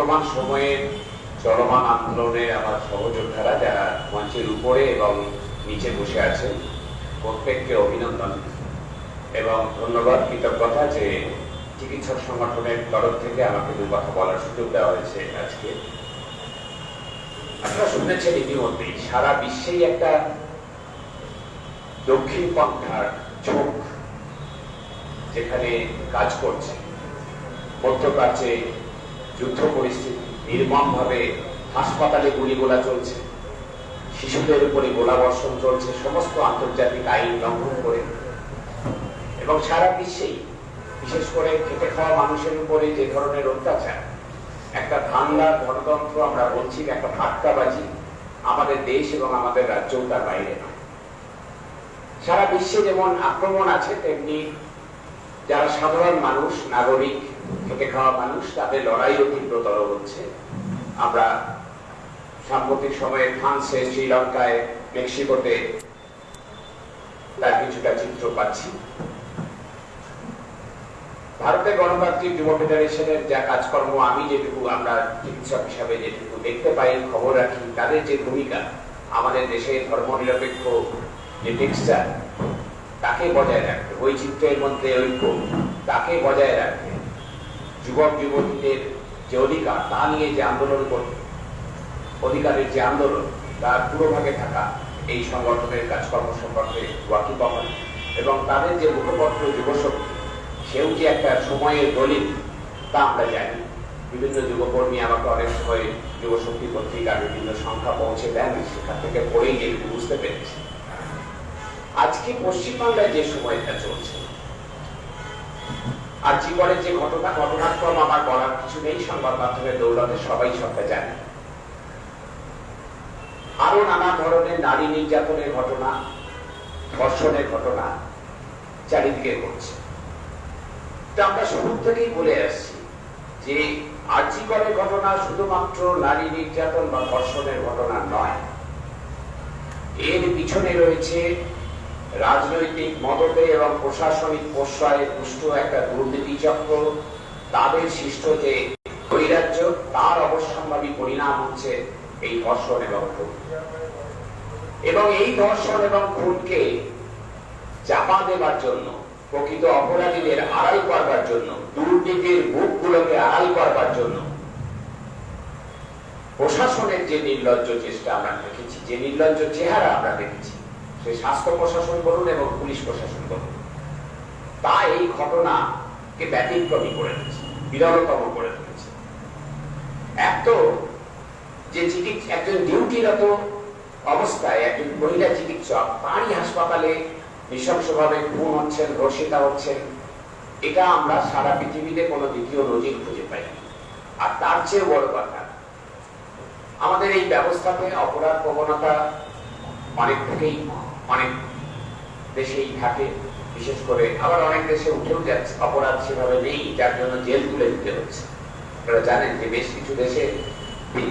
বর্তমান সময়ে চলমান আন্দোলনে আমার সহযোদ্ধারা যারা মঞ্চের উপরে এবং নিচে বসে আছেন, প্রত্যেককে অভিনন্দন এবং ধন্যবাদ, কৃতজ্ঞতা যে চিকিৎসক সংগঠনের তরফ থেকে আমাকে দু কথা বলার সুযোগ দেওয়া হয়েছে আজকে। আপনারা শুনেছেন ইতিমধ্যেই সারা বিশ্বেই একটা দক্ষিণ পন্থার ঝোঁক যেখানে কাজ করছে, মধ্যপ্রাচ্যে যুদ্ধ পরিস্থিতি নির্মমভাবে হাসপাতালে গুলিগোলা চলছে। শিশুদের উপরে গোলাবর্ষণ চলছে, সমস্ত আন্তর্জাতিক আইন লঙ্ঘন করে। এবং সারা বিশ্বেই, বিশেষ করে খেটে খাওয়া মানুষের উপরে যে ধরনের অত্যাচার, একটা ধান্দার গণতন্ত্র আমরা বলছি একটা ভাটকাবাজি আমাদের দেশ এবং আমাদের রাজ্যও তার বাইরে নয়। সারা বিশ্বে যেমন আক্রমণ আছে, তেমনি যারা সাধারণ মানুষ, নাগরিক খেটে খাওয়া মানুষ তাদের লড়াইও তীব্রতর হচ্ছে। আমরা সাম্প্রতিক সময়ে ফ্রান্সে, শ্রীলঙ্কায়, মেক্সিকোতে তার কিছুটা চিত্র পাচ্ছি। ভারতের গণতান্ত্রিক যুব ফেডারেশনের যা কাজকর্ম, আমি যেটুকু, আমরা চিকিৎসক হিসাবে যেটুকু দেখতে পাই, খবর রাখি, তাদের যে ভূমিকা, আমাদের দেশে ধর্মনিরপেক্ষ যে টেক্সচার তাকে বজায় রাখবে বৈচিত্র্যের মধ্যে ঐক্য, তাকে বজায় রাখবে যুবক যুবতীদের যে অধিকার তা নিয়ে যে আন্দোলন করবে অধিকারের যে আন্দোলন, তার পুরো ভাগে থাকা এই সংগঠনের কাজকর্ম সম্পর্কে ওয়াকিবহাল এবং তাদের যে মুখপত্র যুবশক্তি, সেও যে একটা সময়ের দলিল, তা আমরা জানি। বিভিন্ন যুবকর্মী আমাকে অনেক সময় যুবশক্তি পত্রিকার বিভিন্ন সংখ্যা পৌঁছে দেন, সেখান থেকে পড়েই যেটুকু বুঝতে পেরেছি। আজকে পশ্চিমবাংলায় যে সময়টা চলছে আর জীবনের যে ঘটনা, ঘটনাক্রম আমার বলার কিছু নেই। সংবাদ মাধ্যমে দৌলতে সবাই সবটা জানে আরও নানা ধরনের নারী নির্যাতনের ঘটনা, ধর্ষণের ঘটনা চারিদিকে ঘটছে। তা আমরা শুরু থেকেই বলে আসছি যে আর্যিকরের ঘটনা শুধুমাত্র নারী নির্যাতন বা ধর্ষণের ঘটনা নয়। এর পিছনে রয়েছে রাজনৈতিক মদতে এবং প্রশাসনিক প্রশ্রয়ে পুষ্ট একটা দুর্নীতি চক্র তাদের সৃষ্ট যে নৈরাজ্য তার অবশ্যম্ভাবী পরিণাম হচ্ছে এই ধর্ষণ এবং খুন। এবং এই ধর্ষণ এবং খুনকে চাপা দেবার জন্য, প্রকৃত অপরাধীদের আড়াল করবার জন্য, দুর্নীতির মুখগুলোকে আড়াল করবার জন্য, প্রশাসনের যে নির্লজ্জ চেষ্টা আমরা দেখেছি, যে নির্লজ্জ চেহারা আমরা দেখেছি সে স্বাস্থ্য প্রশাসন বলুন এবং পুলিশ প্রশাসন বলুন। তা এই ঘটনাকে ব্যতিক্রমী করে দিয়েছে বিরলতম করে তুলেছে। এক তো যে চিকিৎসা একজন ডিউটিরত অবস্থায় একজন মহিলা চিকিৎসক তারই হাসপাতালে নৃশংসভাবে খুন হচ্ছেন ধর্ষিতা হচ্ছেন, এটা আমরা সারা পৃথিবীতে কোনো দ্বিতীয় নজির খুঁজে পাইনি। আর তার চেয়ে বড় কথা, আমাদের এই ব্যবস্থাতে অপরাধ প্রবণতা অনেক থেকেই অনেক দেশেই থাকে, বিশেষ করে আবার অনেক দেশে উঠেও যাচ্ছে। অপরাধ সেভাবে নেই, যার জন্য জেল তুলে দিতে হচ্ছে। আপনারা জানেন যে বেশ কিছু দেশে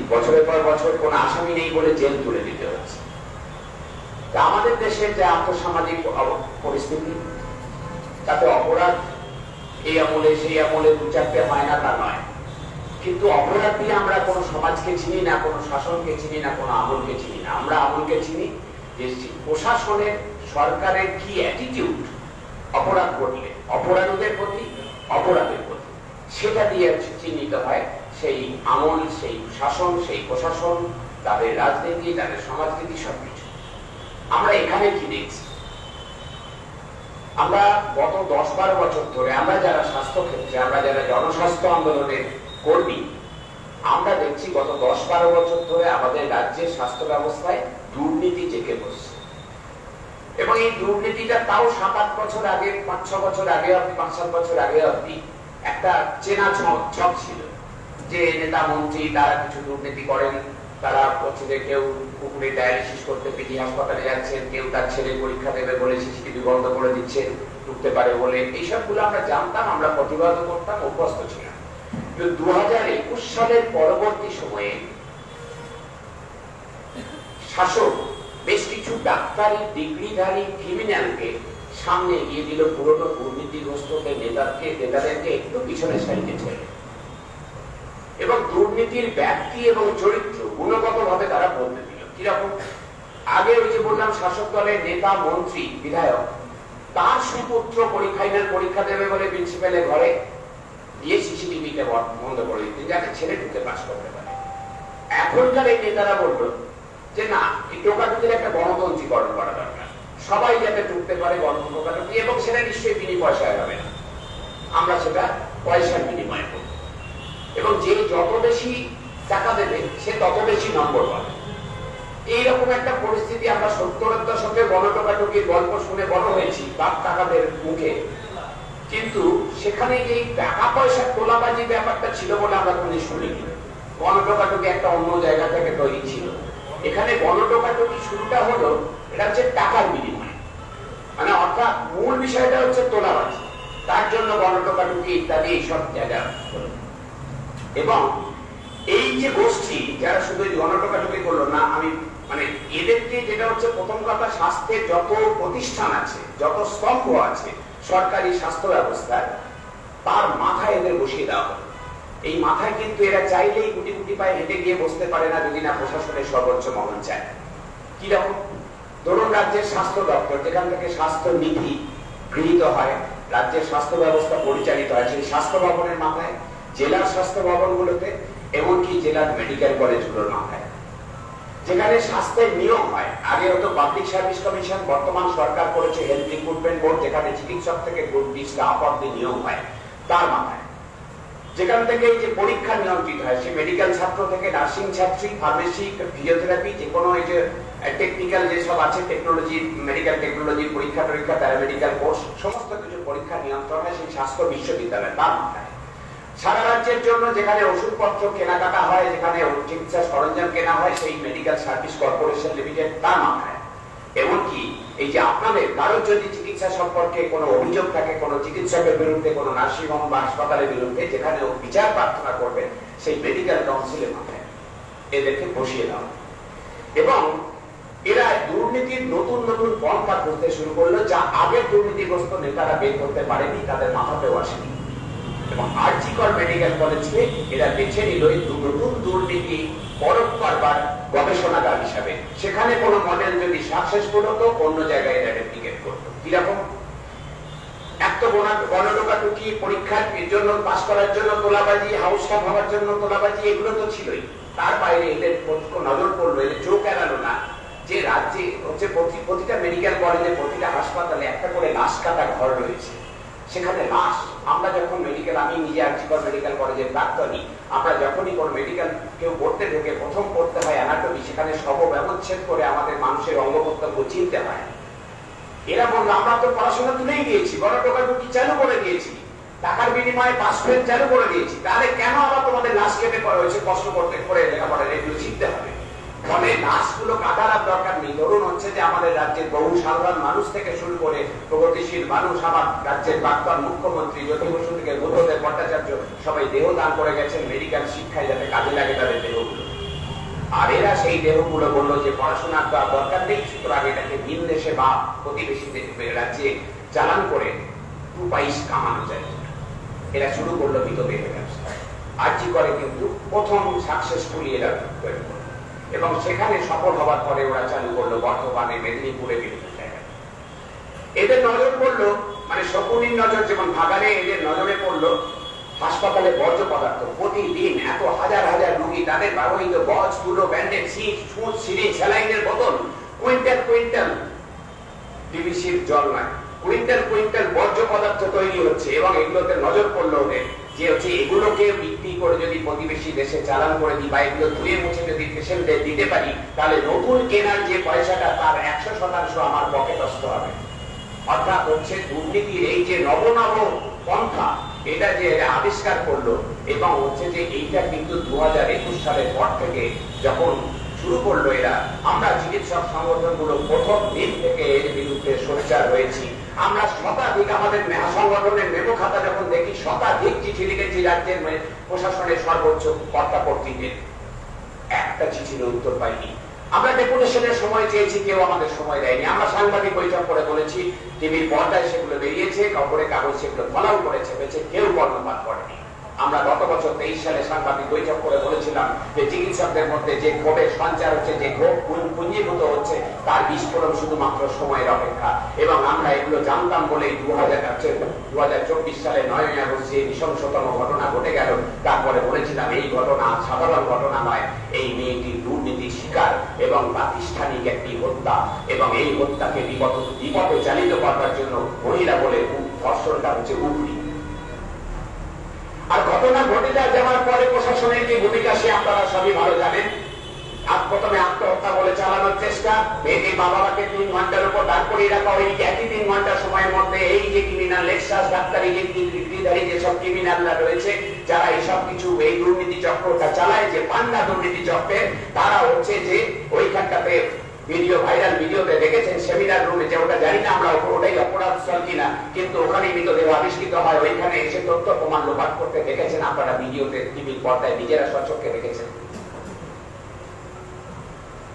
বছরের পর বছর কোন আসামি নেই বলে জেল তুলে দিতে হচ্ছে। আমাদের দেশের যে আর্থসামাজিক অব- পরিস্থিতি, তাতে অপরাধ এই আমলে, সেই আমলে দু চারটে হয় না, তা নয়। কিন্তু অপরাধ দিয়ে আমরা কোনো সমাজকে চিনি না, কোনো শাসনকে চিনি না, কোনো আমলকে চিনি না। আমরা আমলকে চিনি যে প্রশাসনের সরকারের কি অ্যাটিটিউড অপরাধ ঘটলে অপরাধীদের প্রতি, অপরাধের প্রতি। সেটা দিয়ে চিহ্নিত হয় সেই আমল, সেই শাসন, সেই প্রশাসন, তাদের রাজনীতি, তাদের সমাজনীতি সবকিছু। আমরা এখানে কি দেখছি? আমরা গত দশ বারো বছর ধরে আমরা যারা স্বাস্থ্য ক্ষেত্রে আমরা যারা জনস্বাস্থ্য আন্দোলনের কর্মী, আমরা দেখছি গত দশ বারো বছর ধরে আমাদের রাজ্যের স্বাস্থ্য ব্যবস্থায় দুর্নীতি জেগে বসছে। এবং এই দুর্নীতিটা তাও সাত আট বছর আগে পাঁচ ছ বছর আগে অব্দি পাঁচ সাত বছর আগে অব্দি একটা চেনা ছক ছিল যে নেতা মন্ত্রী তারা কিছু দুর্নীতি করেন। তারা হচ্ছে কেউ পুকুরে ডায়ালিসিস করতে পিজি হাসপাতালে যাচ্ছেন, কেউ তার ছেলে পরীক্ষা দেবে বলে সিসিটিভি বন্ধ করে দিচ্ছে, ঢুকতে পারে বলে। এইসবগুলো আমরা জানতাম, আমরা প্রতিবাদ করতাম, অভ্যস্ত ছিলাম। কিন্তু দু হাজার একুশ সালের পরবর্তী সময়ে শাসক, বেশ কিছু ডাক্তারি, ডিগ্রিধারী ক্রিমিনালকে সামনে এগিয়ে দিল পুরনো দুর্নীতিগ্রস্ত নেতাকে, নেতাদেরকে একটু পিছনে সারিতে ছেড়ে। এবং দুর্নীতির ব্যক্তি এবং চরিত্র গুণগত ভাবে তারা বদলে দিল। কীরকম? আগে ওই যে বললাম, শাসক দলের নেতা, মন্ত্রী, বিধায়ক, তার সুপুত্র পরীক্ষাইনার পরীক্ষা দেবে বলে প্রিন্সিপালের ঘরে গিয়ে সিসিটিভিতে বন্ধ করে দিতে। যাতে ছেলে ঢুকে পাশ করতে পারে। এখনকার এই নেতারা বলল যে না এই টোকাটুকির একটা গণতন্ত্রীকরণ করা দরকার। সবাই যাতে ঢুকতে পারে গণতন্ত্রী এবং সেটা নিশ্চয়ই বিনি পয়সায় হবে না আমরা সেটা পয়সার বিনিময়ে করব। এবং যে যত বেশি টাকা দেবে, সে তত বেশি নম্বর পাবে। এইরকম একটা পরিস্থিতি আমরা সত্তরের দশকে গণটোকাটুকির গল্প শুনে বড় হয়েছি, বাপ টাকাদের মুখে। কিন্তু সেখানে যে টাকা পয়সা তোলাবাজি ব্যাপারটা ছিল বলে আমরা কোনদিন শুনিনি। গণটোকাটুকি একটা অন্য জায়গা থেকে তৈরি ছিল। এখানে গণটোকাটুকি শুরুটা হলো, এটা হচ্ছে টাকার বিনিময়ে। মানে অর্থাৎ মূল বিষয়টা হচ্ছে তোলাবাজি। তার জন্য গণটোকাটুকি ইত্যাদি এইসব জায়গা এবং এই যে গোষ্ঠী, যারা শুধু গণটোকাটুকি করল না, আমি মানে এদেরকে যেটা হচ্ছে প্রথম কথা স্বাস্থ্যের যত প্রতিষ্ঠান আছে, যত স্তম্ভ আছে, সরকারি স্বাস্থ্য ব্যবস্থার তার মাথায় এদের বসিয়ে দেওয়া হলো। এই মাথায় কিন্তু এরা চাইলেই গুটি গুটি পায়ে হেঁটে গিয়ে বসতে পারে না যদি না প্রশাসনের সর্বোচ্চ মহল চায়। কীরকম ধরুন রাজ্যের স্বাস্থ্য দপ্তর, যেখান থেকে স্বাস্থ্য নীতি গৃহীত হয়, রাজ্যের স্বাস্থ্য ব্যবস্থা পরিচালিত হয়, সেই স্বাস্থ্য ভবনের মাথায়, জেলার স্বাস্থ্য ভবনগুলোতে, এমনকি জেলার মেডিকেল কলেজগুলোর মাথায়। যেখানে স্বাস্থ্যের নিয়ম হয় আগে হতো পাবলিক সার্ভিস কমিশন, বর্তমান সরকার করেছে হেলথ রিক্রুটমেন্ট বোর্ড, যেখানে চিকিৎসক থেকে গুড স্টাফ অব্দি নিয়ম হয়, তার মাথায়। যেখান থেকে এই যে পরীক্ষা নিয়ন্ত্রিত হয় সে মেডিকেল ছাত্র থেকে নার্সিং ছাত্রী ফার্মেসি ফিজিওথেরাপি যে কোনো এই যে টেকনিক্যাল যেসব আছে টেকনোলজি মেডিকেল টেকনোলজি পরীক্ষা টরীক্ষা প্যারামেডিক্যাল কোর্স সমস্ত কিছু পরীক্ষা নিয়ন্ত্রণ হয় সেই স্বাস্থ্য বিশ্ববিদ্যালয় মাথায় সারা রাজ্যের জন্য যেখানে ওষুধপত্র কেনাকাটা হয়, যেখানে চিকিৎসা সরঞ্জাম কেনা হয়, সেই মেডিকেল সার্ভিস কর্পোরেশন লিমিটেড তার মাথায়। এমনকি এই যে আপনাদের, কারোর যদি চিকিৎসা সম্পর্কে কোনো অভিযোগ থাকে, কোনো চিকিৎসকের বিরুদ্ধে, কোনো নার্সিংহোম বা হাসপাতালের বিরুদ্ধে, যেখানে ও বিচার প্রার্থনা করবে সেই মেডিকেল কাউন্সিলের মাথায় এদেরকে বসিয়ে দেওয়া এবং এরা দুর্নীতির নতুন নতুন পন্থা করতে শুরু করল, যা আগের দুর্নীতিগ্রস্ত নেতারা বের করতে পারেনি, তাদের মাথাতেও আসেনি। এবং আর্জিকর মেডিকেল কলেজকে এরা বেছে নিল নতুন দুর্নীতি পরখ করবার গবেষণাগার হিসাবে। সেখানে কোনো মডেল যদি সাকসেসফুল হতো অন্য জায়গায় করতো কীরকম? এক তো গণা- গণটোকাটুকি পরীক্ষার জন্য পাশ করার জন্য, তোলাবাজি হাউস হওয়ার জন্য, তোলাবাজি, এগুলো তো ছিলই। তার বাইরে নজর পড়ল চোখ এড়ালো না। যে রাজ্যে হচ্ছে প্রতিটা মেডিকেল কলেজে প্রতিটা হাসপাতালে একটা করে লাশ কাটা ঘর রয়েছে। সেখানে লাশ, আমরা যখন মেডিকেল আমি নিজে আর্জিকর মেডিকেল কলেজের ডাক্তারই আমরা যখনই কোনো মেডিকেল কেউ পড়তে ঢোকে, প্রথম পড়তে হয় অ্যানাটমি সেখানে সব ব্যবচ্ছেদ করে আমাদের মানুষের অঙ্গ প্রত্যঙ্গ চিনতে হয়। এরা বলল, আমরা তো পড়াশোনা তুলেই দিয়েছি। বড় টোকাটুকি চালু করে দিয়েছি? টাকার বিনিময়ে পাস ফেল চালু করে দিয়েছি। তাহলে কেন আবার তোমাদের লাশ কেটে পড়ে হয়েছে? কষ্ট করতে, করে লেখাপড়া এগুলো শিখতে হবে। ফলে লাশগুলো কাটার দরকার নেই। ধরুন হচ্ছে যে আমাদের রাজ্যের বহু সাধারণ মানুষ থেকে শুরু করে প্রগতিশীল মানুষ আমার রাজ্যের মুখ্যমন্ত্রী জ্যোতি বসু থেকে ভট্টাচার্য সবাই দেহ দান করে গেছেন। মেডিকেল শিক্ষায় যাতে কাজে লাগে তাদের দেহগুলো আর এরা সেই দেহগুলো বলল যে পড়াশোনার তো আর দরকার নেই, সুতরাং এটাকে ভিন দেশে বা প্রতিবেশী দে- রাজ্যে চালান করে টু পাইস কামানো যায়। এরা শুরু করল মৃতদেহের ব্যবসা। আর্জি করে কিন্তু? প্রথম সাকসেসফুলি এরা তৈরি করল। এবং সেখানে সফল হওয়ার পরে ওরা চালু করল বর্তমানে মেদিনীপুরে বিভিন্ন জায়গায়। এদের নজর পড়ল মানে শকুনির নজর যেমন ভাগানে এদের নজরে পড়ল হাসপাতালে বর্জ্য পদার্থ প্রতিদিন এত হাজার হাজার রোগী তাদের ব্যবহৃত বজ, তুলো, ব্যান্ডেজ সিট সুচ সিরিজ স্যালাইনের বোতল। কুইন্টাল কুইন্টাল ডিবিসির জল নয়। কুইন্টাল কুইন্টাল বর্জ্য পদার্থ তৈরি হচ্ছে এবং এগুলোতে নজর পড়ল ওদের যে হচ্ছে এগুলোকে বিক্রি করে যদি প্রতিবেশী দেশে চালান করে দিই বা এগুলো ধুয়ে মুছে যদি পেশেন্টদের দিতে পারি, তাহলে নতুন কেনার যে পয়সাটা তার একশো শতাংশ আমার পকেটস্থ হবে। অর্থাৎ হচ্ছে দুর্নীতির এই যে নব নব পন্থা এটা যে আবিষ্কার করল, এবং হচ্ছে যে এইটা কিন্তু দু হাজার একুশ সালের পর থেকে যখন শুরু করল এরা, আমরা চিকিৎসক সংগঠনগুলো প্রথম দিন থেকে এর বিরুদ্ধে সোচ্চার হয়েছি। আমরা শতাধিক আমাদের সংগঠনের মেমো খাতা যখন দেখি, শতাধিক চিঠি লিখেছি রাজ্যের প্রশাসনের সর্বোচ্চ কর্তা কর্তৃদের একটা চিঠির উত্তর পাইনি। আমরা ডেপুটেশনের সময় চেয়েছি, কেউ আমাদের সময় দেয়নি। আমরা সাংবাদিক বৈঠক করে বলেছি, টিভির পর্দায় সেগুলো বেরিয়েছে কাপড়ে কাগজ সেগুলো ফলাও করেছে কেউ কর্ণপাত করেনি। আমরা গত বছর তেইশ সালে সাংবাদিক বৈঠক করে বলেছিলাম যে চিকিৎসকদের মধ্যে যে ক্ষোভের সঞ্চার হচ্ছে, যে ক্ষোভ পুঞ্জীভূত হচ্ছে, তার বিস্ফোরণ শুধুমাত্র সময়ের অপেক্ষা। এবং আমরা এগুলো জানতাম বলেই দু হাজার দু হাজার চব্বিশ সালে নয় আগস্ট যে নৃশংসতম ঘটনা ঘটে গেল, তারপরে বলেছিলাম এই ঘটনা সাধারণ ঘটনা নয়, এই মেয়েটি দুর্নীতির শিকার এবং প্রাতিষ্ঠানিক একটি হত্যা। এবং এই হত্যাকে বিপদ বিপদে চালিত করবার জন্য মহিলা বলে ধর্ষণটা হচ্ছে উপরি। আর ঘটনা ঘটে যা যাওয়ার পরে প্রশাসনের কি ভূমিকা সে আপনারা সবই ভালো জানেন। এই দুর্নীতি চক্রটা চালায়, যে পান্ডা দুর্নীতি চক্রের, তারা হচ্ছে যে ওইখানটাতে ভিডিও ভাইরাল ভিডিওতে দেখেছেন সেমিনার রুমে যে ওটা জানি না আমরা ওটাই অপরাধ স্থল কিনা, কিন্তু ওখানে মৃতদেহ আবিষ্কৃত হয়। ওইখানে এসে তথ্য প্রমাণ লোপাট করতে দেখেছেন আপনারা ভিডিওতে টিভির পর্দায়, নিজেরা সচক্ষে দেখেছেন।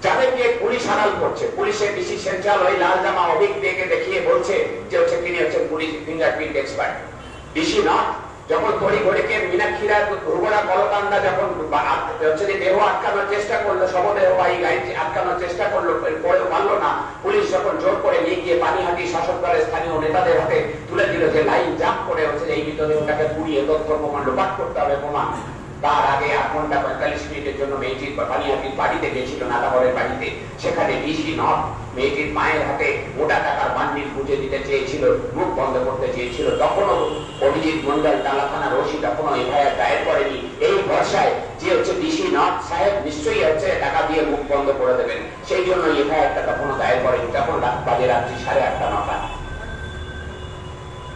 যাদেরকে পুলিশ আড়াল করছে, পুলিশের ডিসি সেন্ট্রাল ওই লাল জামা অভিজ্ঞকে দেখিয়ে বলছে যে হচ্ছে তিনি হচ্ছেন পুলিশ ফিঙ্গারপ্রিন্ট এক্সপার্ট। ডিসি নট যখন তড়ি ঘড়িকে মীনাক্ষীরা উর্বরা কলকান্দা যখন হচ্ছে দেহ আটকানোর চেষ্টা করল শবদেহবাহী গাড়ি আটকানোর চেষ্টা করল পরেও পারল না। পুলিশ যখন জোর করে নিয়ে গিয়ে পানিহাটি শাসক দলের স্থানীয় নেতাদের হাতে তুলে দিল যে লাইন জাম্প করে হচ্ছে এই মৃতদেহটাকে পুড়িয়ে তথ্য প্রমাণ লোপাট করতে হবে, প্রমাণ। তার আগে আট ঘণ্টা পঁয়তাল্লিশ মিনিটের জন্য মেয়েটির পানিহাটির বাড়িতে গেছিল নাদাবরের বাড়িতে। সেখানে ডিসি নট মেয়েটির মায়ের হাতে মোটা টাকার বান্ডিল বুঝে দিতে চেয়েছিল, মুখ বন্ধ করতে চেয়েছিল। তখনও অভিজিৎ মন্ডল থানার ওসি তখনও এফআইআর দায়ের করেনি। এই ভরসায় যে হচ্ছে ডিসি নট সাহেব নিশ্চয়ই হচ্ছে টাকা দিয়ে মুখ বন্ধ করে দেবেন। সেই জন্য এফআইআরটা তখনও দায়ের করেনি, তখন রাত বাজে রাত্রি সাড়ে আটটা, নটা।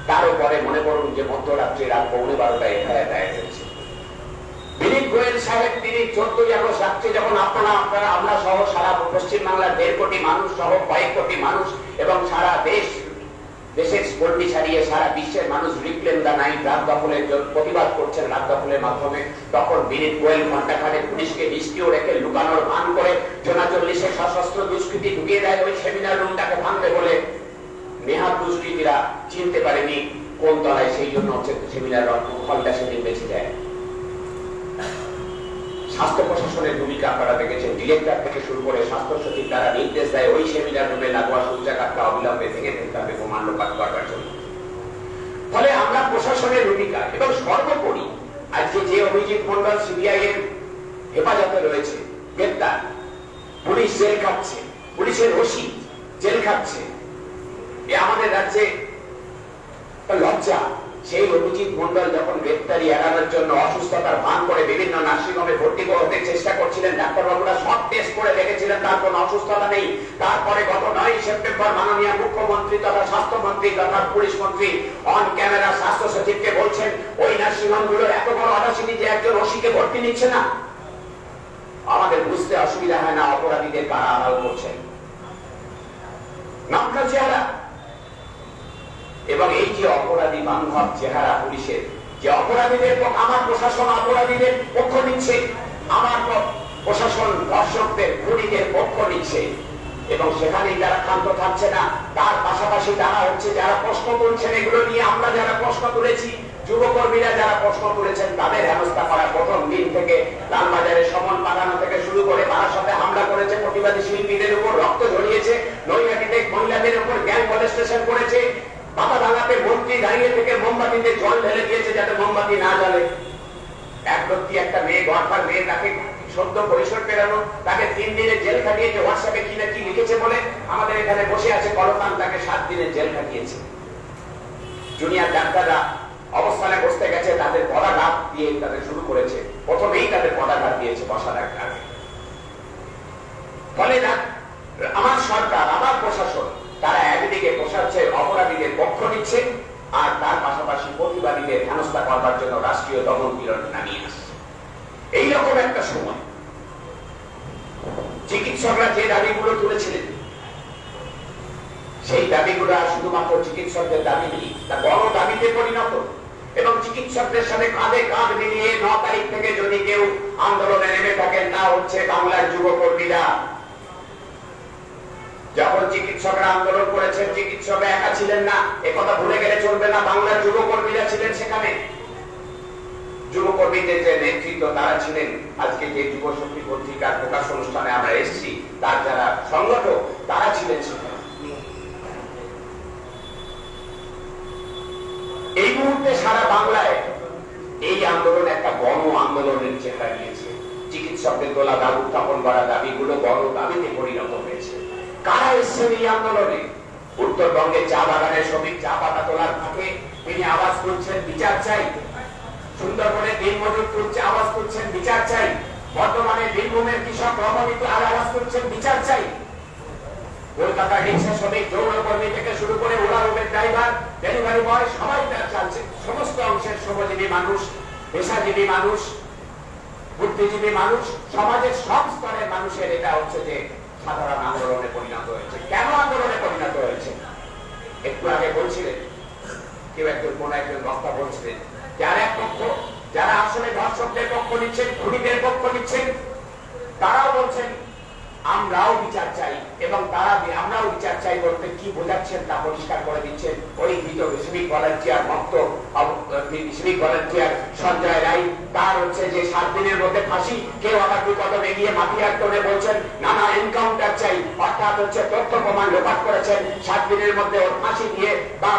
তার উপরে মনে করুন যে মধ্যরাত্রি রাত পৌনে বারোটা এফআইআর দায়ের হয়েছে। দিলীপ গোয়েল সাহেব প্রতিবাদ করছেন রাত দখলের মাধ্যমে। তখন বিনীত গোয়েল ঘন্টাখানে পুলিশকে নিষ্ক্রিয় রেখে লুকানোর ভান করে জোনা চল্লিশের সশস্ত্র দুষ্কৃতি ঢুকিয়ে দেয়। ওই সেমিনার রুমটাকে ভাঙতে বলে নেহাত দুষ্কৃতীরা চিনতে পারেনি কোন তলায় সেই জন্য হচ্ছে সেমিনার হলটা সেদিন বেঁচে যায়। স্বাস্থ্য প্রশাসনের ভূমিকা আপনারা দেখেছেন। ডিরেক্টর থেকে শুরু করে স্বাস্থ্য সচিব তারা নির্দেশ দেয়, ওই সেমিনার রুমে লাগোয়া সূচাঘাতটা অবিলম্বে ভেঙে ফেলতে হবে লোপাট করবার জন্য। ফলে আমরা প্রশাসনের ভূমিকা এবং সর্বোপরি আজকে যে অভিজিৎ মন্ডল সিবিআই এর হেফাজতে রয়েছে, গ্রেপ্তার, পুলিশ জেল খাচ্ছে, পুলিশের ওসি জেল খাচ্ছে, এ আমাদের রাজ্যে লজ্জা। সেই অভিজিৎ মন্ডল যখন গ্রেপ্তারি এড়ানোর জন্য অসুস্থতার ভান করে বিভিন্ন নার্সিংহোমে ভর্তি করতে চেষ্টা করছিলেন, ডাক্তারবাবুরা সব টেস্ট করে দেখেছিলেন, তার কোনো অসুস্থতা নেই। তারপরে গত নয় সেপ্টেম্বর মাননীয় মুখ্যমন্ত্রী তথা স্বাস্থ্যমন্ত্রী তথা পুলিশ মন্ত্রী অন ক্যামেরা স্বাস্থ্য সচিবকে বলছেন, ওই নার্সিংহোমগুলোর এত বড় অদাসিনী যে একজন ওসিকে ভর্তি নিচ্ছে না? আমাদের বুঝতে অসুবিধা হয় না, অপরাধীদের কারা আড়াল করছেন। নগ্ন চেহারা। এবং এই যে অপরাধী বান্ধব চেহারা পুলিশের, যে অপরাধীদের আমার প্রশাসন অপরাধীদের পক্ষ নিচ্ছে, আমার প্রশাসন ধর্ষকদের খুনিদের পক্ষ নিচ্ছে। এবং সেখানেই তারা ক্ষান্ত থাকছে না, তার পাশাপাশি তারা হচ্ছে যারা প্রশ্ন তুলছেন, এগুলো নিয়ে আমরা যারা প্রশ্ন তুলেছি, যুবকর্মীরা যারা প্রশ্ন তুলেছেন, তাদের হেনস্থা করা প্রথম দিন থেকে লালবাজারে সমন পাঠানো থেকে শুরু করে বারাসাতে হামলা করেছে, প্রতিবাদী শিল্পীদের উপর রক্ত ঝরিয়েছে, নৈহাটিতে মহিলাদের উপর গ্যাং মলেস্টেশন করেছে পাতা ভাঙাতে মন্ত্রী দাঁড়িয়ে থেকে মোমবাতিতে জল ঢেলে দিয়েছে যাতে মোমবাতি না জ্বলে। এক ব্যক্তি, একটা মেয়ে গড়পার মেয়ে তাকে সদ্য পরিসর পেরানো, তাকে তিন দিনের জেল খাটিয়েছে। হোয়াটসঅ্যাপে কি না কি লিখেছে বলে আমাদের এখানে বসে আছে কলকান তাকে সাত দিনের জেল খাটিয়েছে। জুনিয়র ডাক্তাররা অবস্থানে বসতে গেছে, তাদের পদাঘাত দিয়ে তাদের শুরু করেছে। প্রথমেই তাদের পদাঘাত দিয়েছে বসা ডাক্তার ফলে আমার সরকার, আমার প্রশাসন তারা একদিকে পোষাচ্ছে অপরাধীদের পক্ষ নিচ্ছে আর তার পাশাপাশি প্রতিবাদীদের হেনস্থা করবার জন্য রাষ্ট্রীয় দমন পীড়ন নামিয়ে আসছে। এইরকম একটা সময়, চিকিৎসকরা যে দাবিগুলো তুলেছিলেন, সেই দাবিগুলো আর শুধুমাত্র চিকিৎসকদের দাবি নেই, তা বড় দাবিতে পরিণত। এবং চিকিৎসকদের সাথে কাঁধে কাঁধ মিলিয়ে ন তারিখ থেকে যদি কেউ আন্দোলনে নেমে থাকেন, তা হচ্ছে বাংলার যুবকর্মীরা যখন চিকিৎসকরা আন্দোলন করেছেন চিকিৎসকরা একা ছিলেন না। একথা ভুলে গেলে চলবে না। বাংলার যুবকর্মীরা ছিলেন সেখানে। যুবকর্মীদের যে নেতৃত্ব, তারা ছিলেন আজকে যে যুব শক্তি পত্রিকার প্রকাশ অনুষ্ঠানে আমরা এসেছি, তার যারা সংগঠক, তারা ছিলেন সেখানে। এই মুহূর্তে সারা বাংলায় এই আন্দোলন একটা গণ আন্দোলনের চেহারা নিয়েছে চিকিৎসকদের তোলা দাবি উত্থাপন করা দাবিগুলো গণ দাবিতে পরিণত হয়েছে। কারা এসছেন এই আন্দোলনে? উত্তরবঙ্গে চা বাগানের শ্রমিক চা পাতা তোলার ফাঁকে তিনি আওয়াজ করছেন বিচার চাই। সুন্দরবনে দিন মজুর তুলছে, আওয়াজ করছেন বিচার চাই। বর্তমানে বীরভূমের কৃষক রমণীতে আর আওয়াজ করছেন বিচার চাই। কলকাতার রিক্সা শ্রমিক যৌনকর্মী থেকে শুরু করে Ola Uber driver, delivery boy, সবাই তার চালছে। সমস্ত অংশের শ্রমজীবী মানুষ, পেশাজীবী মানুষ, বুদ্ধিজীবী মানুষ, সমাজের সব স্তরের মানুষের এটা হচ্ছে যে সাধারণ আন্দোলনে পরিণত হয়েছে। কেন আন্দোলনে পরিণত হয়েছে? একটু আগে বলছিলেন, কেউ একজন, কোন একজন বক্তা বলছিলেন, যারা এক পক্ষ, যারা আসলে ধর্ষকদের পক্ষ নিচ্ছেন, খুনিদের পক্ষ নিচ্ছেন, তারাও বলছেন আমরাও বিচার চাই এবং তারা আমরাও বিচার চাই বলতে কি বোঝাচ্ছেন তা পরিষ্কার করে দিচ্ছেন ওই মৃত সিভিক ভলান্টিয়ার ভক্ত সিভিক ভলান্টিয়ার সঞ্জয় রায়। তার হচ্ছে যে সাত দিনের মধ্যে ফাঁসি, কেউ আবার দুই কদম এগিয়ে মাফিয়ার টোনে বলছেন, নানা এনকাউন্টার চাই। অর্থাৎ হচ্ছে তথ্য প্রমাণ লোপাট করেছেন। সাত দিনের মধ্যে ওর ফাঁসি দিয়ে বা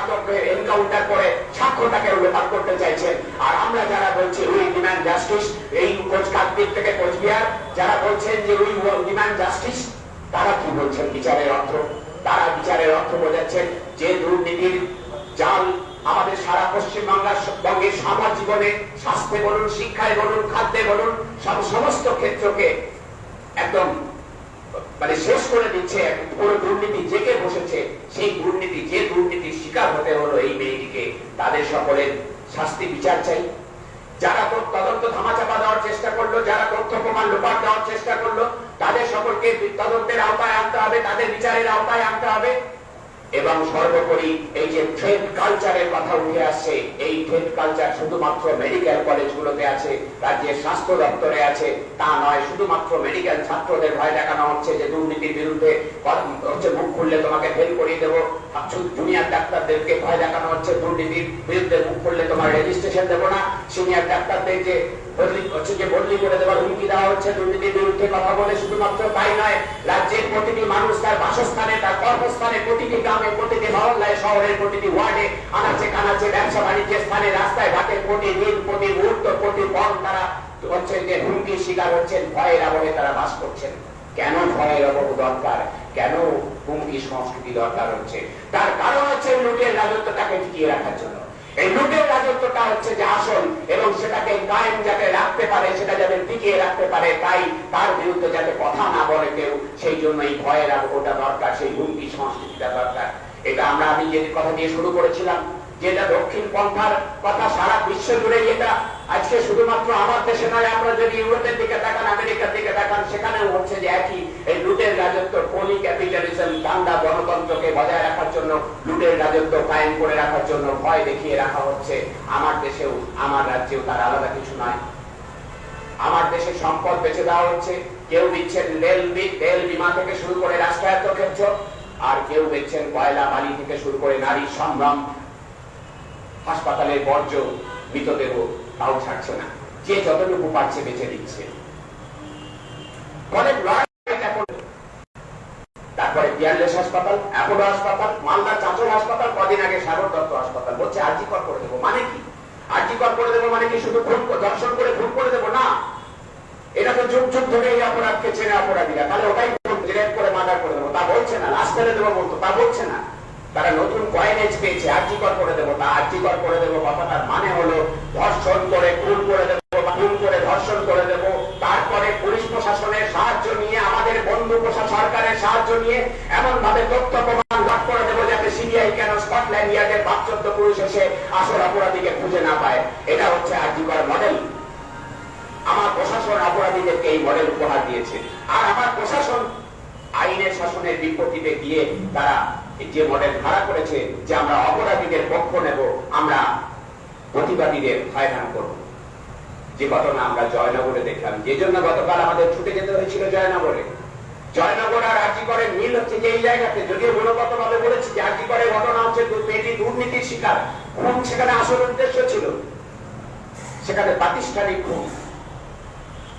এনকাউন্টার করে সাক্ষ্যটাকে লোপাট করতে চাইছেন। আর আমরা যারা বলছি উই ডিম্যান্ড জাস্টিস এই কোচ কাকদ্বীপ থেকে কোচবিহার, যারা বলছেন যে উই ডিম্যান্ড জাস্টিস, তারা কি বলছেন বিচারের অর্থ? তারা বিচারের অর্থ বোঝাচ্ছেন যে দুর্নীতির জাল আমাদের সারা পশ্চিমবাংলার বঙ্গের সমাজ জীবনে স্বাস্থ্যে বলুন, শিক্ষায় বলুন, খাদ্যে বলুন, সব সমস্ত ক্ষেত্রকে একদম মানে শেষ করে দিচ্ছে পুরো দুর্নীতি জেগে বসেছে। সেই দুর্নীতি, যে দুর্নীতির শিকার হতে হলো এই মেয়েটিকে, তাদের সকলের শাস্তি বিচার চাই। যারা তদন্ত ধামাচাপা দেওয়ার চেষ্টা করল, যারা তথ্য প্রমাণ লোপাট দেওয়ার চেষ্টা করল, তাদের সকলকে তদন্তের আওতায় আনতে হবে, তাদের বিচারের আওতায় আনতে হবে। এবং সর্বোপরি এই যে ট্রেড কালচারের কথা উঠে আসছে, এই ট্রেড কালচার শুধুমাত্র মেডিকেল কলেজগুলোতে আছে, রাজ্যের স্বাস্থ্য দপ্তরে আছে, তা নয়, শুধুমাত্র মেডিকেল ছাত্রদের ভয় দেখানো হচ্ছে যে দুর্নীতির বিরুদ্ধে হচ্ছে মুখ খুললে তোমাকে ফেল করিয়ে দেবো। জুনিয়র ডাক্তারদেরকে ভয় দেখানো হচ্ছে, দুর্নীতির বিরুদ্ধে মুখ খুললে তোমার রেজিস্ট্রেশন দেবো না। সিনিয়র ডাক্তারদের যে বদলি হচ্ছে বদলি হুমকি তার শিকার হচ্ছেন, ভয়ের আবহে তারা বাস করছেন। কেন ভয়ের অভাব দরকার? কেন হুমকি সংস্কৃতি দরকার হচ্ছে? তার কারণ হচ্ছে লুটের রাজত্বটাকে টিকিয়ে রাখার জন্য। এই লুটের রাজত্বটা হচ্ছে যে আসল, এবং সেটাকে কায়েম যাতে রাখতে পারে, সেটা যাতে টিকিয়ে রাখতে পারে, তাই তার বিরুদ্ধে যাতে কথা না বলে কেউ, সেই জন্য এই ভয়ের ওটা দরকার, সেই হুমকি সংস্কৃতিটা দরকার। এটা আমরা, আমি যে কথা দিয়ে শুরু করেছিলাম যেটা দক্ষিণ পন্থার কথা সারা বিশ্ব জুড়ে এটা আজকে শুধুমাত্র আমার দেশে নয় আমরা যদি ইউরোপের দিকে তাকান, আমেরিকার দিকে তাকান, সেখানেও হচ্ছে যে একই এই লুটের রাজত্ব পলি ক্যাপিটালিজম দাঙ্গা গণতন্ত্রকে বজায় রাখার জন্য, লুটের রাজত্ব কায়েম করে রাখার জন্য ভয় দেখিয়ে রাখা হচ্ছে। আমার দেশেও, আমার রাজ্যেও তার আলাদা কিছু নয়। আমার দেশে সম্পদ বেঁচে দেওয়া হচ্ছে। কেউ দিচ্ছেন রেল রেল বিমা থেকে শুরু করে রাষ্ট্রায়ত্ত ক্ষেত্র, আর কেউ দেখছেন কয়লা বালি থেকে শুরু করে নারী সংগ্রাম হাসপাতালের বর্জ্য, মৃতদেহ তাও ছাড়ছে না। যে যতটুকু পারছে বেঁচে দিচ্ছে। তারপরে বিয়াল্লিশ হাসপাতাল অ্যাপোলো হাসপাতাল চাঁচল হাসপাতাল, কদিন আগে সাগর দত্ত হাসপাতাল। বলছে, আর্জি কর করে দেবো মানে কি? আর্জি কর করে দেবো মানে কি শুধু খুন দর্শন করে খুন করে দেবো? না। এটা তো যুগ যুগ ধরে এই অপরাধকে চেনে অপরাধীরা। তাহলে ওটাই করে মার্ডার করে দেবো। তা বলছে না, লাশ ফেলে দেবো বলতো, তা বলছে না। তারা নতুন কয়েনেজ পেয়েছে আর্জিকর করে দেবো তা আর্জিকর করে দেবো, কথাটার মানে হলো ধর্ষণ করে, খুন করে দেবো খুন করে ধর্ষণ করে তারপরে পুলিশ প্রশাসনের সাহায্য নিয়ে, আমাদের বন্ধু সরকারের সাহায্য নিয়ে এমন ভাবে তথ্য প্রমাণ লাভ করে দেবো যাতে সিবিআই কেন স্কটল্যান্ড ইয়ার্ডের পুলিশ এসে আসল অপরাধীকে খুঁজে না পায়। এটা হচ্ছে আর্জিকর মডেল আমার প্রশাসন অপরাধীদেরকে এই মডেল উপহার দিয়েছে। আর আমার প্রশাসন আইনের শাসনের বিপত্তিতে গিয়ে তারা যে মডেল খাড়া করেছে যে আমরা অপরাধীদের পক্ষ নেব, আমরা প্রতিবাদীদের হয়রান করব। যে ঘটনা আমরা জয়নগরে দেখলাম, যে জন্য গতকাল আমাদের ছুটে যেতে হয়েছিল জয়নগরে। জয়নগর আর আর্জি করে মিল হচ্ছে যে এই জায়গাতে। যদিও গুণগত ভাবে বলেছি যে আর্জি করে ঘটনা হচ্ছে মেয়েটি দুর্নীতির শিকার। খুন সেখানে আসল উদ্দেশ্য ছিল। সেখানে প্রাতিষ্ঠানিক খুন।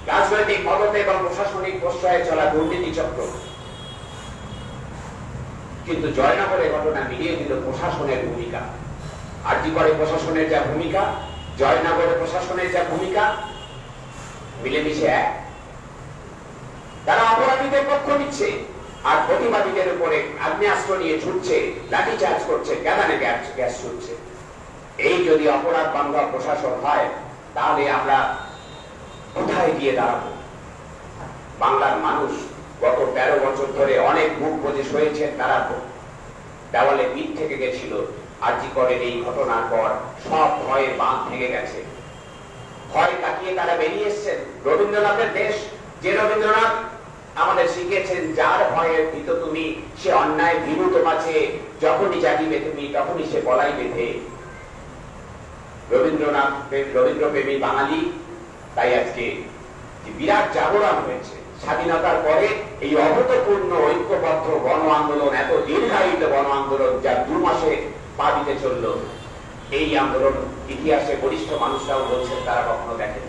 রাজনৈতিক মদতে এবং প্রশাসনিক প্রশ্রয়ে চলা দুর্নীতি চক্র। কিন্তু জয়নগরের ঘটনা মিলিয়ে দিল প্রশাসনের ভূমিকা। আর কি করে প্রশাসনের যা ভূমিকা জয়নগরের প্রশাসনের যা ভূমিকা, মিলেমিশে এক। তারা অপরাধীদের পক্ষ নিচ্ছে আর প্রতিবাদীদের উপরে আগ্নেয়াস্ত্র নিয়ে ছুটছে লাঠি চার্জ করছে, কেদানে গ্যাস ছুটছে। এই যদি অপরাধ বান্ধব প্রশাসন হয়, তাহলে আমরা কোথায় গিয়ে দাঁড়াবো? বাংলার মানুষ গত তেরো বছর ধরে অনেক মুখ বুঝে সয়েছে তারা দেওয়ালে পিঠ থেকে গেছিল। আর্জি করেন এই ঘটনার পর সব ভয়ে বাঁধ ভেঙে গেছে। ভয় কাটিয়ে তারা বেরিয়ে এসছেন। রবীন্দ্রনাথের দেশ, যে রবীন্দ্রনাথ আমাদের শিখিয়েছেন, যার ভয়ের ভীত তুমি, সে অন্যায় ভীরু তোমাছে যখনই জাগিবে তুমি, তখনই সে বলাই বেঁধে। রবীন্দ্রনাথ রবীন্দ্র প্রেমী বাঙালি, তাই আজকে বিরাট জাগরণ হয়েছে। স্বাধীনতার পরে এই অভূতপূর্ণ ঐক্যবদ্ধ গণ আন্দোলন এত দীর্ঘায়িত গণ আন্দোলন যা দু মাসে পা দিতে চলল, এই আন্দোলন ইতিহাসে বরিষ্ঠ মানুষরাও বলছেন তারা কখনো দেখেন।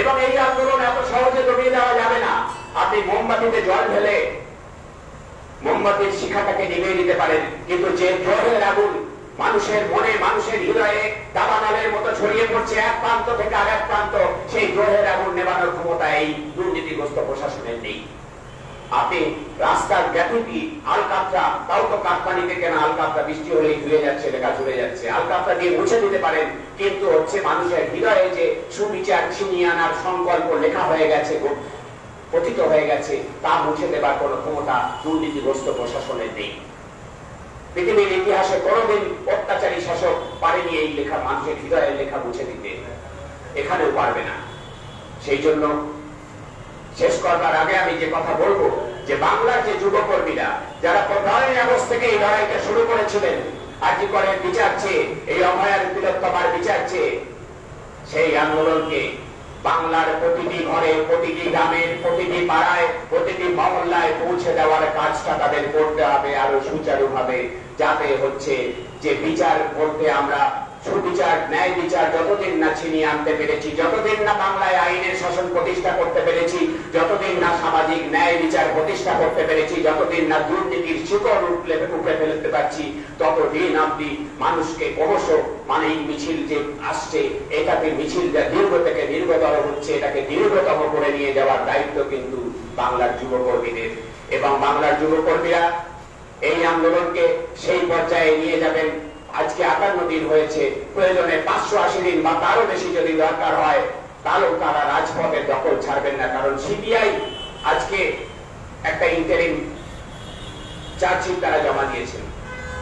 এবং এই আন্দোলন এত সহজে দমিয়ে দেওয়া যাবে না। আপনি মোমবাতিতে জল ঢেলে মোমবাতির শিখাটাকে নিভিয়ে দিতে পারেন, কিন্তু যে দ্রোহের আগুন মানুষের মনে, মানুষের হৃদয়ে দাবানলের মতো ছড়িয়ে পড়ছে এক প্রান্ত থেকে আর এক প্রান্ত। সেই গ্রহের আগুন নেবানোর ক্ষমতা এই দুর্নীতিগ্রস্ত প্রশাসনের নেই। আপনি রাস্তার তাও তো বৃষ্টি হলেই ধুয়ে যাচ্ছে, লেখা চলে যাচ্ছে। আলকাতরা দিয়ে মুছে দিতে পারেন, কিন্তু হচ্ছে মানুষের হৃদয়ে যে সুবিচার ছিনিয়ে আনার সংকল্প লেখা হয়ে গেছে পতিত হয়ে গেছে, তা মুছে দেবার কোন ক্ষমতা দুর্নীতিগ্রস্ত প্রশাসনের নেই। পৃথিবীর ইতিহাসে কোনদিন অত্যাচারী শাসক পারেনি এই লেখা মানুষের হৃদয়ের লেখা মুছে দিতে এখানেও পারবে না। সেই জন্য শেষ করবার আগে আমি যে কথা বলব, যে বাংলার যে যুবকর্মীরা, যারা পনেরোই আগস্ট থেকে এই লড়াইটা শুরু করেছিলেন আর কি করে বিচার চেয়ে, এই অভয়ার তিলোত্তমার বিচার চেয়ে, সেই আন্দোলনকে বাংলার প্রতিটি ঘরে, প্রতিটি গ্রামের, প্রতিটি পাড়ায়, প্রতিটি মহল্লায় পৌঁছে দেওয়ার কাজটা তাদের করতে হবে আরও সুচারুভাবে। যাতে হচ্ছে যে বিচার করতে আমরা সুবিচার, ন্যায় বিচার যতদিন না ছিনিয়ে আনতে পেরেছি, যতদিন না বাংলায় আইনের শাসন প্রতিষ্ঠা করতে পেরেছি, যতদিন না সামাজিক ন্যায় বিচার প্রতিষ্ঠা করতে পেরেছি, যতদিন না দুর্নীতির শিকড় উঠলে উপরে ফেলতে পারছি, ততদিন আপনি মানুষকে ক্রমশ মানে এই মিছিল যে আসছে, এটাকে মিছিল যা দীর্ঘ থেকে দীর্ঘতর হচ্ছে, এটাকে দীর্ঘতম করে নিয়ে যাওয়ার দায়িত্ব কিন্তু বাংলার যুবকর্মীদের। এবং বাংলার যুবকর্মীরা এই আন্দোলনকে সেই পর্যায়ে নিয়ে যাবেন। আজকে আটান্ন দিন হয়েছে। প্রয়োজনে পাঁচশো আশি দিন বা তারও বেশি যদি দরকার হয় তাহলেও তারা রাজপথের দখল ছাড়বেন না। কারণ সিবিআই আজকে একটা ইন্টারিম চার্জশিট তারা জমা দিয়েছেন।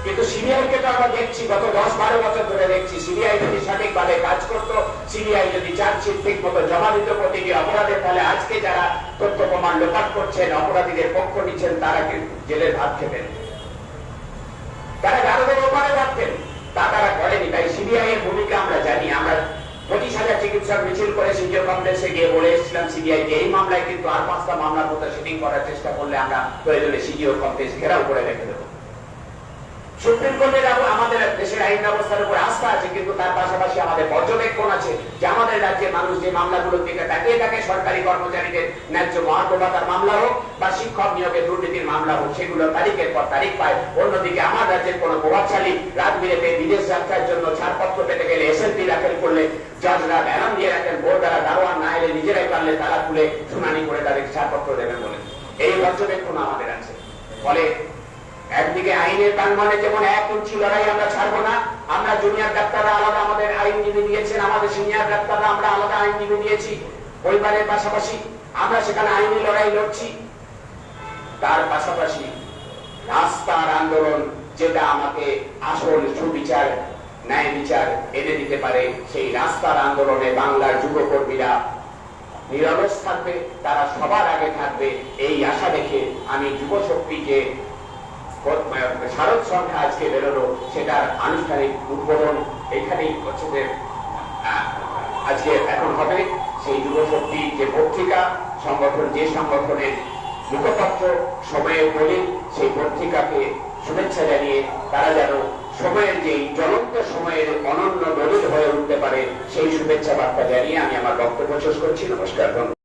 কিন্তু সিবিআই কে তো আমরা দেখছি, গত দশ বারো বছর ধরে দেখছি, সিবিআই যদি সঠিকভাবে কাজ করতো, সিবিআই যদি চার্জশিট ঠিক মতো জমা দিত প্রতিটি অপরাধের ফলে আজকে যারা তথ্য প্রমাণ লোপাট করছেন, অপরাধীদের পক্ষ নিচ্ছেন, তারা কিন্তু জেলের ভাত খেতেন। তারা ভারতের ওপারে থাকতেন তা তারা করেনি তাই সিবিআই এর ভূমিকা আমরা জানি। আমরা পঁচিশ হাজার চিকিৎসক মিছিল করে সিজিও কমপ্লেক্সে গিয়ে বলে এসেছিলাম সিবিআই এই মামলায় কিন্তু আর পাঁচটা মামলার মতো শুটিং করার চেষ্টা করলে আমরা প্রয়োজনে সিডিও কমপ্লেক্স ঘেরাও করে রেখে দেবো। সুপ্রিম কোর্টের আমাদের দেশের আইন ব্যবস্থার উপর আস্থা আছে, কিন্তু তার পাশাপাশি আমাদের পর্যবেক্ষণ আছে যে আমাদের রাজ্যে মানুষ যে মামলাগুলোর দিকে তাকিয়ে থাকে, সরকারি কর্মচারীদের ন্যায্য মহার্ঘভাতার মামলা হোক বা শিক্ষক নিয়োগের দুর্নীতির মামলা হোক, সেগুলো তারিখের পর তারিখ পায়। অন্যদিকে আমার রাজ্যের কোন প্রভাবশালী রাজবিরেতে বিদেশ যাত্রার জন্য ছাড়পত্র পেতে গেলে এসএলপি দাখিল করলে জজরা ব্যানাম দিয়ে রাখেন বোর্ড দ্বারা দারোয়ান না এলে নিজেরাই পারলে তারা খুলে শুনানি করে তাদের ছাড়পত্র দেবেন বলে। এই পর্যবেক্ষণ আমাদের আছে। ফলে একদিকে আইনের প্রাঙ্গনে যেমন এক ইঞ্চি লড়াই আমরা ছাড়বো না, আমরা জুনিয়র ডাক্তাররা আলাদা আমাদের আইনজীবী দিয়েছেন, আমাদের সিনিয়র ডাক্তাররা আমরা আলাদা আইনজীবী দিয়েছি, পরিবারের পাশাপাশি আমরা সেখানে আইনি লড়াই লড়ছি। তার পাশাপাশি রাস্তার আন্দোলন যেটা আমাকে আসল সুবিচার, ন্যায় বিচার এনে দিতে পারে, সেই রাস্তার আন্দোলনে বাংলার যুবকর্মীরা নিরলস থাকবে, তারা সবার আগে থাকবে, এই আশা দেখে আমি যুব শক্তিকে শারদ সংখ্যা আজকে বেরোলো, সেটার আনুষ্ঠানিক উদ্বোধন এখানেই হচ্ছে আজকে এখন হবে। সেই যুব শক্তি যে পত্রিকা, সংগঠন, যে সংগঠনের মুখপত্র সময়ে বলি সেই পত্রিকাকে শুভেচ্ছা জানিয়ে তারা যেন সময়ের যে জ্বলন্ত সময়ের অনন্য দলিল হয়ে উঠতে পারে, সেই শুভেচ্ছা বার্তা জানিয়ে আমি আমার বক্তব্য শেষ করছি। নমস্কার